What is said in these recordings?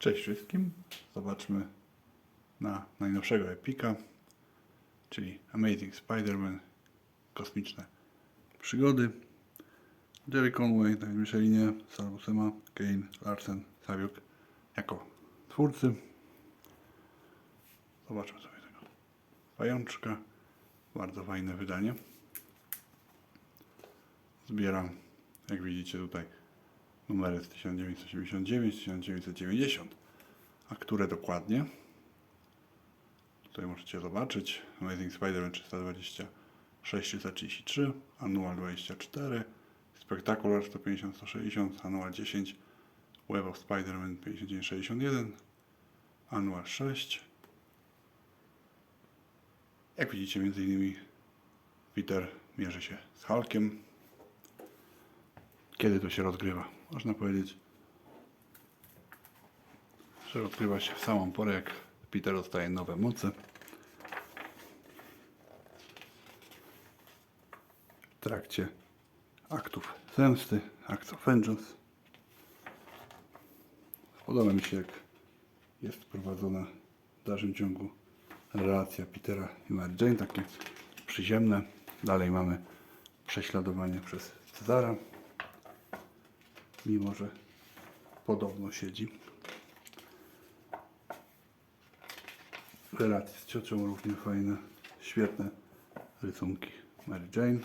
Cześć wszystkim. Zobaczmy na najnowszego epika, czyli Amazing Spider-Man Kosmiczne Przygody. Jerry Conway, Daniel Michelinie, Sal Buscema, Kane, Larsen, Saviuk jako twórcy. Zobaczmy sobie tego pajączka. Bardzo fajne wydanie. Zbieram, jak widzicie tutaj, numery z 1989, 1990. A które dokładnie? Tutaj możecie zobaczyć. Amazing Spider-Man 326, 333, Annual 24, Spectacular 150, 160, Annual 10, Web of Spider-Man 59, 61, Annual 6. Jak widzicie, między innymi Peter mierzy się z Hulkiem. Kiedy to się rozgrywa? Można powiedzieć, że rozgrywa się w samą porę, jak Peter dostaje nowe moce. W trakcie aktów zemsty, Acts of Vengeance. Podoba mi się, jak jest prowadzona w dalszym ciągu relacja Petera i Mary Jane, takie przyziemne. Dalej mamy prześladowanie przez Cezara, mimo że podobno siedzi. Relacje z ciocią równie fajne, świetne rysunki Mary Jane.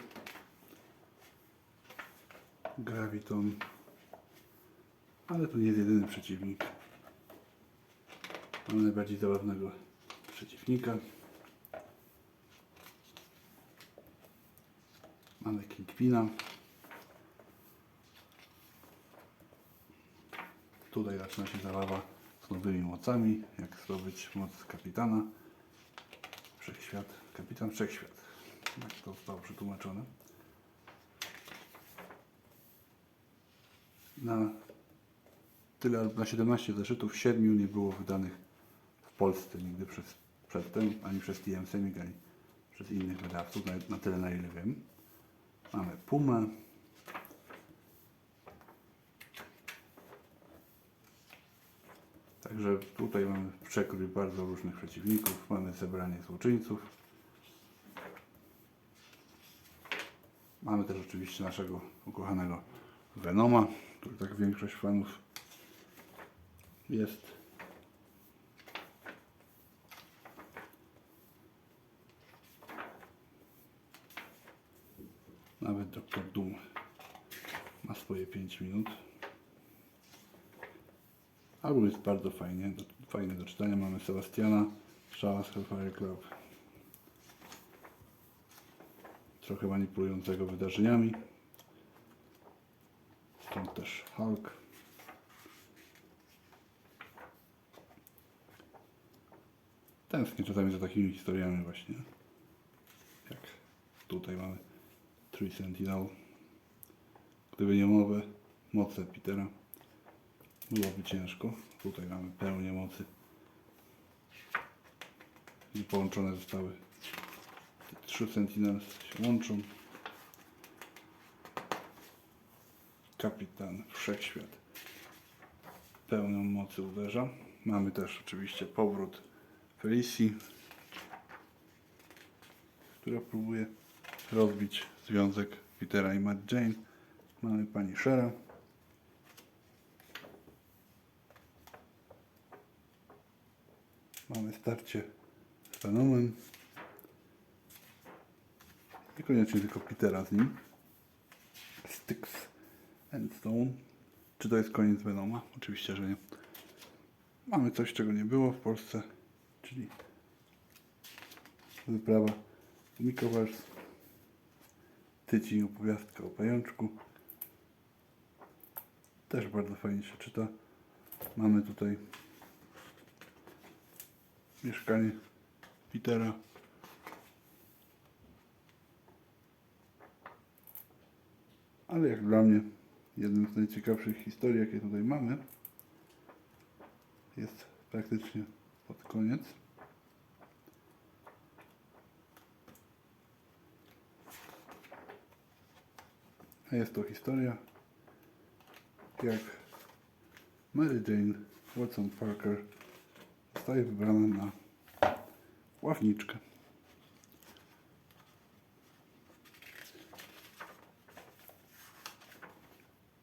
Graviton. Ale to nie jest jedyny przeciwnik. Mamy najbardziej zabawnego przeciwnika. Mamy Kingpina. Tutaj zaczyna się zabawa z nowymi mocami, jak zdobyć moc kapitana. Wszechświat, kapitan Wszechświat. Jak to zostało przetłumaczone. Na tyle, na 17 zeszytów, 7 nie było wydanych w Polsce nigdy przez, przedtem, ani przez TM Semig, ani przez innych wydawców, na, na tyle na ile wiem. Mamy Pumę. Także tutaj mamy przekrój bardzo różnych przeciwników. Mamy zebranie złoczyńców. Mamy też oczywiście naszego ukochanego Venoma, który tak większość fanów jest. Nawet Dr. Doom ma swoje 5 minut. Album jest bardzo fajnie, do, do czytania. Mamy Sebastiana, z Hellfire Club. Trochę manipulującego wydarzeniami. Stąd też Hulk. Tęsknię czasami za takimi historiami właśnie. Jak tutaj mamy Three Sentinel. Gdyby nie mowy, moce Petera, byłoby ciężko. Tutaj mamy pełnię mocy. I połączone zostały. Te trzy Sentinels się łączą. Kapitan Wszechświat pełnią mocy uderza. Mamy też oczywiście powrót Felicji, która próbuje rozbić związek Petera i Matt Jane. Mamy pani Shera. Mamy starcie z Venomem. Niekoniecznie tylko Petera z nim. Styx and Stone. Czy to jest koniec Venoma? Oczywiście, że nie. Mamy coś, czego nie było w Polsce, czyli wyprawa Mikołajs. Tyci opowiastka o pajączku. Też bardzo fajnie się czyta. Mamy tutaj mieszkanie Petera. Ale jak dla mnie jednym z najciekawszych historii, jakie tutaj mamy, jest praktycznie pod koniec. A jest to historia, jak Mary Jane Watson Parker zostaje wybrany na ławniczkę.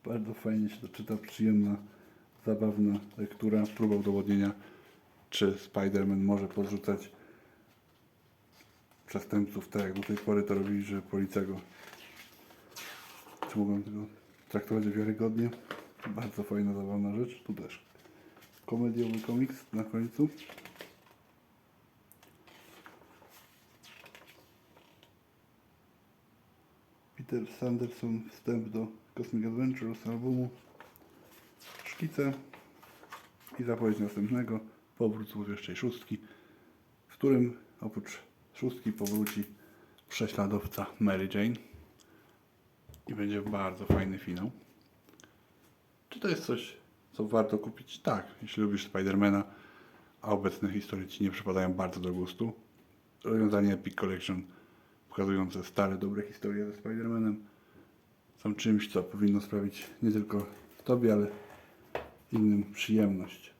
Bardzo fajnie się to czyta, przyjemna, zabawna lektura, próba udowodnienia, czy Spider-Man może podrzucać przestępców tak jak do tej pory to robili, że policja go czy mogą tego traktować wiarygodnie. Bardzo fajna, zabawna rzecz. Tu też komediowy komiks na końcu. Peter Sanderson, wstęp do Cosmic Adventures albumu, szkice i zapowiedź następnego, powrót złowieszczej szóstki, w którym oprócz szóstki powróci prześladowca Mary Jane i będzie bardzo fajny finał. Czy to jest coś, co warto kupić? Tak, jeśli lubisz Spidermana, a obecne historie Ci nie przypadają bardzo do gustu. Rozwiązanie Epic Collection pokazujące stare, dobre historie ze Spidermanem są czymś, co powinno sprawić nie tylko Tobie, ale innym przyjemność.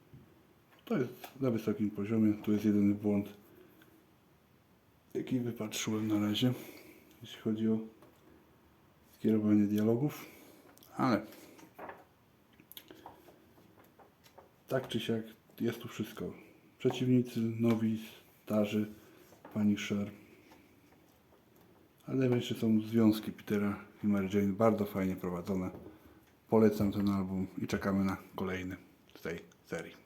To jest na wysokim poziomie. Tu jest jedyny błąd, jaki wypatrzyłem na razie, jeśli chodzi o skierowanie dialogów, ale tak czy siak jest tu wszystko. Przeciwnicy, nowi, starzy, Punisher. Ale jeszcze są związki Petera i Mary Jane bardzo fajnie prowadzone. Polecam ten album i czekamy na kolejny z tej serii.